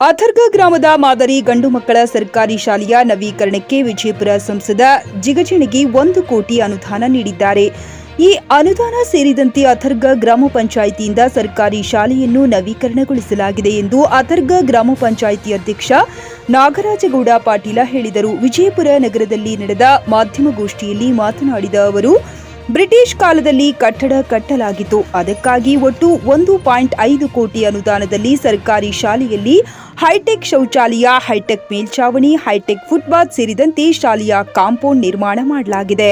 ಅಥರ್ಗ ಗ್ರಾಮದ ಮಾದರಿ ಗಂಡು ಮಕ್ಕಳ ಸರ್ಕಾರಿ ಶಾಲೆಯ ನವೀಕರಣಕ್ಕೆ ವಿಜಯಪುರ ಸಂಸದ ಜಿಗಜಿಣಗಿ ಒಂದು ಕೋಟಿ ಅನುದಾನ ನೀಡಿದ್ದಾರೆ. ಈ ಅನುದಾನ ಸೇರಿದಂತೆ ಅಥರ್ಗ ಗ್ರಾಮ ಪಂಚಾಯಿತಿಯಿಂದ ಸರ್ಕಾರಿ ಶಾಲೆಯನ್ನು ನವೀಕರಣಗೊಳಿಸಲಾಗಿದೆ ಎಂದು ಅಥರ್ಗ ಗ್ರಾಮ ಪಂಚಾಯಿತಿ ಅಧ್ಯಕ್ಷ ನಾಗರಾಜಗೌಡ ಪಾಟೀಲ ಹೇಳಿದರು. ವಿಜಯಪುರ ನಗರದಲ್ಲಿ ನಡೆದ ಮಾಧ್ಯಮಗೋಷ್ಠಿಯಲ್ಲಿ ಮಾತನಾಡಿದ ಅವರು ಬ್ರಿಟಿಷ್ ಕಾಲದಲ್ಲಿ ಕಟ್ಟಡ ಕಟ್ಟಲಾಗಿತ್ತು. ಅದಕ್ಕಾಗಿ ಒಟ್ಟು ಒಂದು ಪಾಯಿಂಟ್ ಐದು ಕೋಟಿ ಅನುದಾನದಲ್ಲಿ ಸರ್ಕಾರಿ ಶಾಲೆಯಲ್ಲಿ ಹೈಟೆಕ್ ಶೌಚಾಲಯ, ಹೈಟೆಕ್ ಮೇಲ್ಛಾವಣಿ, ಹೈಟೆಕ್ ಫುಟ್ಪಾತ್ ಸೇರಿದಂತೆ ಶಾಲೆಯ ಕಾಂಪೌಂಡ್ ನಿರ್ಮಾಣ ಮಾಡಲಾಗಿದೆ.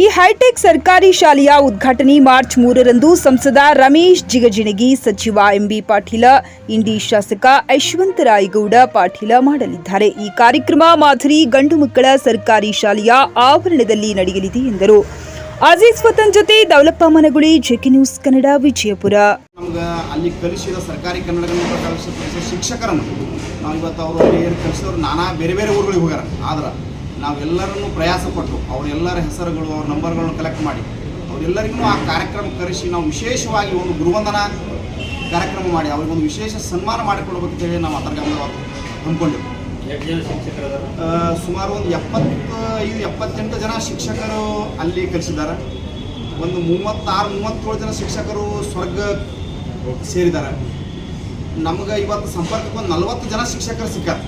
ಈ ಹೈಟೆಕ್ ಸರ್ಕಾರಿ ಶಾಲೆಯ ಉದ್ಘಾಟನೆ ಮಾರ್ಚ್ ಮೂರರಂದು ಸಂಸದ ರಮೇಶ್ ಜಿಗಜಿಣಗಿ, ಸಚಿವ ಎಂಬಿ ಪಾಟೀಲ, ಇಂಡಿ ಶಾಸಕ ಯಶವಂತರಾಯಗೌಡ ಪಾಟೀಲ ಮಾಡಲಿದ್ದಾರೆ. ಈ ಕಾರ್ಯಕ್ರಮ ಮಾದರಿ ಗಂಡು ಮಕ್ಕಳ ಸರ್ಕಾರಿ ಶಾಲೆಯ ಆವರಣದಲ್ಲಿ ನಡೆಯಲಿದೆ ಎಂದರು. ಅಜೀಜ್ ಫತನ್ ಜೊತೆ Daulappa Managuli J K news Kannada Vijayapura. ನಮ್ಗೆ ಅಲ್ಲಿ ಕಲಿಸಿದ ಸರ್ಕಾರಿ ಕನ್ನಡಗಳನ್ನು ಶಿಕ್ಷಕರನ್ನು ನಾವು ಇವತ್ತು ಅವರು ಏನು ಕಲಿಸಿದವರು ನಾನಾ ಬೇರೆ ಬೇರೆ ಊರುಗಳಿಗೆ ಹೋಗ್ಯಾರ. ಆದ್ರೆ ನಾವೆಲ್ಲರನ್ನು ಪ್ರಯಾಸ ಪಟ್ಟು ಅವರೆಲ್ಲರ ಹೆಸರುಗಳು ಅವ್ರ ನಂಬರ್ಗಳನ್ನು ಕಲೆಕ್ಟ್ ಮಾಡಿ ಅವರೆಲ್ಲರಿಗೂ ಆ ಕಾರ್ಯಕ್ರಮ ಕರೆಸಿ ನಾವು ವಿಶೇಷವಾಗಿ ಒಂದು ಗುರುವಂದನ ಕಾರ್ಯಕ್ರಮ ಮಾಡಿ ಅವ್ರಿಗೊಂದು ವಿಶೇಷ ಸನ್ಮಾನ ಮಾಡಿಕೊಡ್ಬೇಕಂತೇಳಿ ನಾವು ಹಮ್ಮಿಕೊಂಡೆವು ಆ, ಸುಮಾರು ಒಂದು ಎಪ್ಪತ್ತೈದು ಎಪ್ಪತ್ತೆಂಟು ಜನ ಶಿಕ್ಷಕರು ಅಲ್ಲಿ ಕಲಿಸಿದ್ದಾರೆ. ಒಂದು ಮೂವತ್ತಾರು, ಮೂವತ್ತೇಳು ಜನ ಶಿಕ್ಷಕರು ಸ್ವರ್ಗ ಸೇರಿದ್ದಾರೆ. ನಮ್ಗೆ ಇವತ್ತು ಸಂಪರ್ಕಕ್ಕೆ ಒಂದು ನಲವತ್ತು ಜನ ಶಿಕ್ಷಕರು ಸಿಕ್ಕಾರೆ.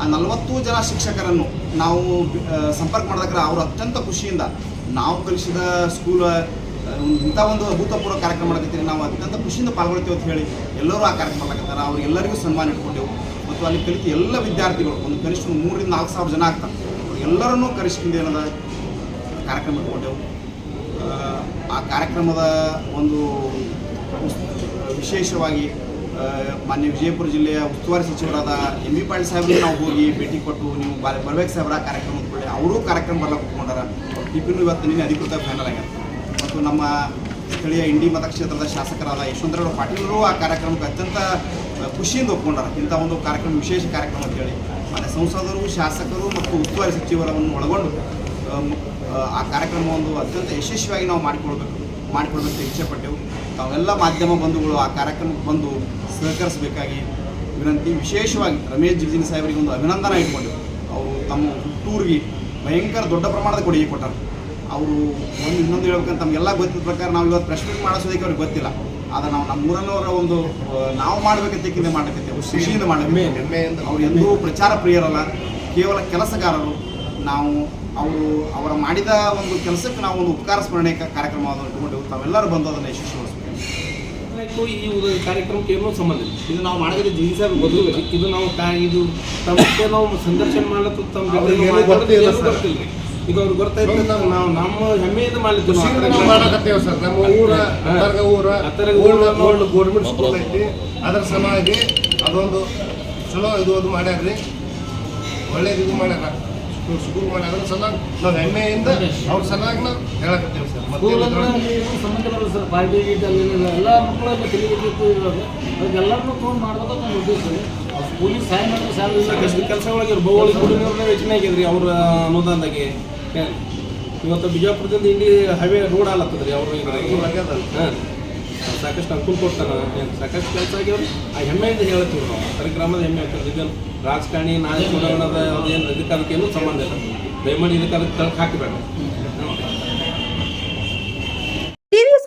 ಆ ನಲವತ್ತು ಜನ ಶಿಕ್ಷಕರನ್ನು ನಾವು ಸಂಪರ್ಕ ಮಾಡಿದಾಗ ಅವರು ಅತ್ಯಂತ ಖುಷಿಯಿಂದ ನಾವು ಕಲಿಸಿದ ಸ್ಕೂಲ್ ಇಂಥ ಒಂದು ಅಭೂತಪೂರ್ವ ಕಾರ್ಯಕ್ರಮ ಮಾಡಕತ್ತೀರಿ ನಾವು ಅತ್ಯಂತ ಖುಷಿಯಿಂದ ಪಾಲ್ಗೊಳ್ತೀವಿ ಅಂತ ಹೇಳಿ ಎಲ್ಲರೂ ಆ ಕಾರ್ಯಕ್ರಮ ಮಾಡಕತ್ತಾರೆ ಅವ್ರಿಗೆಲ್ಲರಿಗೂ ಸನ್ಮಾನ ಇಟ್ಕೊಂಡೆವು. ಮತ್ತು ಅಲ್ಲಿ ಕಲಿತ ಎಲ್ಲ ವಿದ್ಯಾರ್ಥಿಗಳು ಒಂದು ಕನಿಷ್ಠ ಮೂರರಿಂದ ನಾಲ್ಕು ಸಾವಿರ ಜನ ಆಗ್ತಾರೆ. ಎಲ್ಲರನ್ನೂ ಕರೆಸ್ಕೊಂಡು ಏನದ ಕಾರ್ಯಕ್ರಮ ಇಟ್ಕೊಂಡೆವು ಆ, ಕಾರ್ಯಕ್ರಮದ ಒಂದು ವಿಶೇಷವಾಗಿ ಮಾನ್ಯ ವಿಜಯಪುರ ಜಿಲ್ಲೆಯ ಉಸ್ತುವಾರಿ ಸಚಿವರಾದ ಎಂ ಬಿ ಪಾಟೀಲ್ ಸಾಹೇಬ್ರಿಗೆ ನಾವು ಹೋಗಿ ಭೇಟಿ ಕೊಟ್ಟು ನೀವು ಬರಬೇಕು ಸಾಹೇಬ್ರ ಆ ಕಾರ್ಯಕ್ರಮದ ಕೂಡಲೇ ಅವರೂ ಕಾರ್ಯಕ್ರಮ ಬರ್ಲಕ್ಕೆ ಕೂತ್ಕೊಂಡಾರ ಟಿಪಿನೂ ಇವತ್ತು ನಿನ್ನೆ ಅಧಿಕೃತ ಫೈನಲ್ ಆಗ್ಯದ ಮತ್ತು ನಮ್ಮ ಸ್ಥಳೀಯ ಇಂಡಿ ಮತಕ್ಷೇತ್ರದ ಶಾಸಕರಾದ ಯಶವಂತರಾವ್ ಪಾಟೀಲರು ಆ ಕಾರ್ಯಕ್ರಮಕ್ಕೆ ಅತ್ಯಂತ ಖುಷಿಯಿಂದ ಒಪ್ಕೊಂಡಾರ. ಇಂಥ ಒಂದು ಕಾರ್ಯಕ್ರಮ ವಿಶೇಷ ಕಾರ್ಯಕ್ರಮ ಅಂತೇಳಿ ಮತ್ತು ಸಂಸದರು ಶಾಸಕರು ಮತ್ತು ಉಸ್ತುವಾರಿ ಸಚಿವರನ್ನು ಒಳಗೊಂಡು ಆ, ಮ್- ಆ, ಆ ಕಾರ್ಯಕ್ರಮ ಒಂದು ಅತ್ಯಂತ ಯಶಸ್ವಿಯಾಗಿ ನಾವು ಮಾಡಿಕೊಳ್ಬೇಕು ಮಾಡಿಕೊಳ್ಬೇಕು ಇಚ್ಛೆಪಟ್ಟೆವು ತಾವೆಲ್ಲ ಮಾಧ್ಯಮ ಬಂಧುಗಳು ಆ ಕಾರ್ಯಕ್ರಮಕ್ಕೆ ಬಂದು ಸಹಕರಿಸಬೇಕಾಗಿ ವಿನಂತಿ. ವಿಶೇಷವಾಗಿ ರಮೇಶ್ ಜಿಗಜಿನ ಸಾಹೇಬರಿಗೆ ಒಂದು ಅಭಿನಂದನೆ ಇಟ್ಕೊಂಡೆವು ಅವರು ತಮ್ಮ ಹುಟ್ಟೂರಿಗೆ ಭಯಂಕರ ದೊಡ್ಡ ಪ್ರಮಾಣದ ಕೊಡುಗೆ ಕೊಟ್ಟರು. ಅವರು ಒಂದು ಇನ್ನೊಂದು ಹೇಳ್ಬೇಕಂತ ನಮಗೆಲ್ಲ ಗೊತ್ತಿದ್ದ ಪ್ರಕಾರ ನಾವು ಇವತ್ತು ಪ್ರೆಸ್ ಮೀಟ್ ಮಾಡಿಸೋದಕ್ಕೆ ಅವ್ರಿಗೆ ಗೊತ್ತಿಲ್ಲ. ಆದರೆ ನಾವು ನಮ್ಮ ಊರನ್ನವರ ಒಂದು ನಾವು ಮಾಡಬೇಕಂತಕ್ಕಿಂತ ಮಾಡಬೇಕಂತೆ ಖುಷಿಯಿಂದ ಮಾಡಬೇಕು ಅವ್ರು ಎಂದೂ ಪ್ರಚಾರ ಪ್ರಿಯರಲ್ಲ. ಕೇವಲ ಕೆಲಸಗಾರರು. ನಾವು ಅವರು ಅವರ ಮಾಡಿದ ಒಂದು ಕೆಲಸಕ್ಕೆ ನಾವು ಒಂದು ಉಪಕಾರ ಸ್ಮರಣೆ ಕಾರ್ಯಕ್ರಮ ಕಾರ್ಯಕ್ರಮವನ್ನು ಇಟ್ಕೊಂಡು ತಾವೆಲ್ಲರೂ ಬಂದು ಅದನ್ನು ಯಶಸ್ವಿಗೊಳಿಸಬೇಕು. ಈ ಕಾರ್ಯಕ್ರಮ ಕಾರ್ಯಕ್ರಮಕ್ಕೆ ಏನೂ ಸಂಬಂಧ ಇಲ್ಲ. ಇದು ನಾವು ಮಾಡಿದ್ರೆ ಜಿ ಸರ್ ಇದು ಇದು ನಾವು ಕಾ- ಇದು ತಮ್ಮ ನಾವು ಸಂದರ್ಶನ ಮಾಡಲು ತಮ್ಮ. ಗೊತ್ತಿಲ್ಲ. ಈಗ ಅವ್ರಿಗೆ ಗೊತ್ತಾಯ್ತು ನಾವು ನಮ್ಮ ಹೆಮ್ಮೆಯಿಂದ ಮಾಡ್ಲಿಕ್ಕೆ ಮಾಡಕತ್ತೇವೆ ಸರ್. ನಮ್ಮ ಊರ ಅಂತರ್ಗ ಊರ ಗೌರ್ಮೆಂಟ್ ಸ್ಕೂಲ್ ಐತಿ ಅದ್ರ ಸಲುವಾಗಿ ಅದೊಂದು ಚಲೋ ಇದು ಅದು ಮಾಡ್ಯಾರ್ರಿ. ಒಳ್ಳೇದು ಇದು ಮಾಡ್ಯಾರ. ಸ್ಕೂಲ್ ಮಾಡ್ಯಾರ ಅದ್ರ ಸಲುವಾಗಿ ನಾವು ಹೆಮ್ಮೆಯಿಂದ ಅವ್ರ ಸಲುವಾಗಿ ನಾವು ಹೇಳಕತ್ತೇವೆ ಸರ್. ಸಂಬಂಧ ಸರ್. ಪಾರ್ಟಿ ಗೀಟ್ ಎಲ್ಲ ತಿಳಿಬೇಕು ಅದಕ್ಕೆಲ್ಲರನ್ನೂ ಫೋನ್ ಮಾಡ್ಬೇಕು ಉದ್ದೇಶ ಸಹಾಯ ಕೆಲಸಗಳಿಗೆ ಭೌಗೋಳಿಕ ಯೋಚನೆ ಆಗಿದ್ರಿ ಅವ್ರ ಅನುದಾನದಾಗೆ. ಇವತ್ತು ಬಿಜಾಪುರದಿಂದ ಇಲ್ಲಿ ಹೈವೇ ರೋಡ್ ಆಲತ್ತದ್ರಿ ಅವರು. ಹಾಂ. ಸಾಕಷ್ಟು ಅನುಕೂಲ ಕೊಡ್ತಾನೆ ಏನು ಸಾಕಷ್ಟು ಕೆಲಸ ಆಗ್ಯಾವ್ರಿ? ಆ ಹೆಮ್ಮೆಯಿಂದ ಹೇಳ್ತೀವಿ ನಾವು. ಕಾರ್ಯಕ್ರಮದ ಹೆಮ್ಮೆ ಆಗ್ತದೆ. ಈಗ ರಾಜಕಾರಣಿ ನಾಯಕ ಚುನಾವಣದ ಅದೇನು ಇದಕ್ಕೆ ಏನು ಸಂಬಂಧ ಇಲ್ಲ. ದಯಮಾಡಿ ಇದಕ್ಕೆ ಅದಕ್ಕೆ ತಳಕ್ಕೆ ಹಾಕಬೇಡ ಟಿವಿಎಸ್